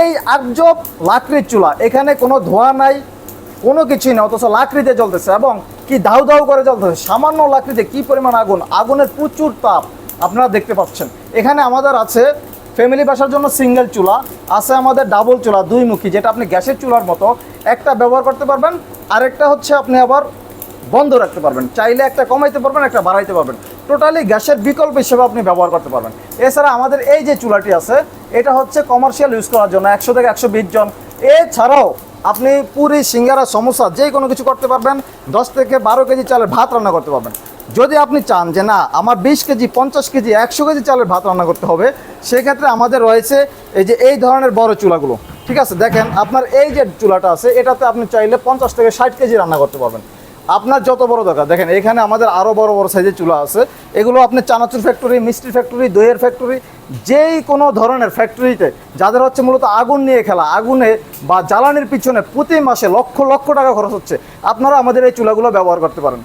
এই আজব লাকড়ির চুলা, এখানে কোনো ধোঁয়া নাই, কোনো কিছুই না অথচ লাকড়িতে জ্বলতেছে এবং কি দাউ দাউ করে জ্বলতেছে। সামান্য লাকড়িতে কি পরিমাণ আগুন? আগুনের প্রচুর তাপ, আপনারা দেখতে পাচ্ছেন। এখানে আমাদের আছে ফ্যামিলি বাসার জন্য সিঙ্গেল চুলা, আছে আমাদের ডাবল চুলা দুই মুখী যেটা আপনি গ্যাসের চুলার মতো একটা ব্যবহার করতে পারবেন, আরেকটা হচ্ছে আপনি আবার বন্ধ রাখতে পারবেন। চাইলে একটা কমাইতে পারবেন, একটা বাড়াইতে পারবেন। টোটালি গ্যাসের বিকল্প হিসেবে আপনি ব্যবহার করতে পারবেন। এছাড়া আমাদের এই যে চুলাটি আছে, এটা হচ্ছে কমার্শিয়াল ইউজ করার জন্য একশো থেকে একশো বিশ জন। এছাড়াও আপনি পুরি, সিঙ্গারা সমস্যা যে কোনো কিছু করতে পারবেন, দশ থেকে বারো কেজি চালের ভাত রান্না করতে পারবেন। যদি আপনি চান যে না, আমার বিশ কেজি, পঞ্চাশ কেজি, একশো কেজি চালের ভাত রান্না করতে হবে, সেক্ষেত্রে আমাদের রয়েছে এই যে এই ধরনের বড় চুলাগুলো। ঠিক আছে, দেখেন আপনার এই যে চুলাটা আছে, এটাতে আপনি চাইলে পঞ্চাশ থেকে ষাট কেজি রান্না করতে পারবেন। আপনার যত বড় দরকার, দেখেন এখানে আমাদের আরও বড় বড় সাইজের চুলা আছে। এগুলো আপনি চানাচুর ফ্যাক্টরি মিষ্টির ফ্যাক্টরি দইয়ের ফ্যাক্টরি যেই কোনো ধরনের ফ্যাক্টরিতে যাদের হচ্ছে মূলত আগুন নিয়ে খেলা, আগুনে বা জ্বালানির পিছনে প্রতি মাসে লক্ষ লক্ষ টাকা খরচ হচ্ছে, আপনারা আমাদের এই চুলাগুলো ব্যবহার করতে পারেন।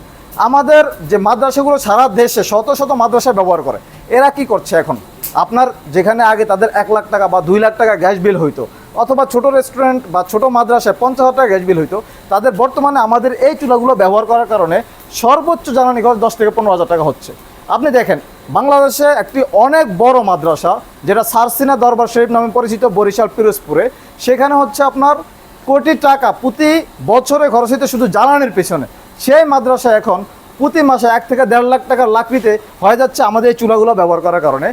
আমাদের যে মাদ্রাসাগুলো সারা দেশে শত শত মাদ্রাসা ব্যবহার করে, এরা কি করছে এখন? আপনার যেখানে আগে তাদের এক লাখ টাকা বা দুই লাখ টাকা গ্যাস বিল হইতো অথবা ছোট রেস্টুরেন্ট বা ছোট মাদ্রাসায় পঞ্চাশ হাজার টাকা গ্যাস বিল হইতো, তাদের বর্তমানে আমাদের এই চুলাগুলো ব্যবহার করার কারণে সর্বোচ্চ জ্বালানি খরচ দশ থেকে পনেরো হাজার টাকা হচ্ছে। আপনি দেখেন, বাংলাদেশে একটি অনেক বড় মাদ্রাসা, যেটা সারসিনা দরবার শরীফ নামে পরিচিত বরিশাল পিরোজপুরে। সেখানে হচ্ছে আপনার কোটি টাকা প্রতি বছরে খরচ হইতে শুধু জ্বালানির পেছনে। সেই মাদ্রাসা এখন প্রতি মাসে এক থেকে দেড় লাখ টাকার লাকড়িতে হয়ে যাচ্ছে আমাদের এই চুলাগুলো ব্যবহার করার কারণে।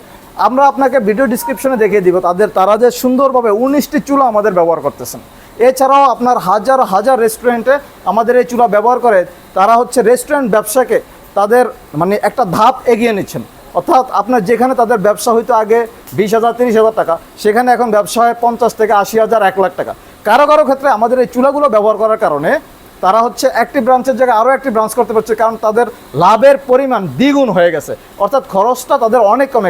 আমরা আপনাকে ভিডিও ডিসক্রিপশনে দেখিয়ে দিব, তাদের, তারা যে সুন্দরভাবে উনিশটি চুলা আমাদের ব্যবহার করতেছেন। এছাড়াও আপনার হাজার হাজার রেস্টুরেন্টে আমাদের এই চুলা ব্যবহার করে, তারা হচ্ছে রেস্টুরেন্ট ব্যবসাকে তাদের মানে একটা ধাপ এগিয়ে নিচ্ছেন। অর্থাৎ আপনার যেখানে তাদের ব্যবসা হইতো আগে বিশ হাজার, তিরিশ হাজার টাকা, সেখানে এখন ব্যবসা হয় পঞ্চাশ থেকে আশি হাজার, এক লাখ টাকা। কারও কারও ক্ষেত্রে আমাদের এই চুলাগুলো ব্যবহার করার কারণে তারা হচ্ছে একটি ব্রাঞ্চের জায়গায় আরও একটি ব্রাঞ্চ করতে পারছে, কারণ তাদের লাভের পরিমাণ দ্বিগুণ হয়ে গেছে। অর্থাৎ খরচটা তাদের অনেক কমে গেছে।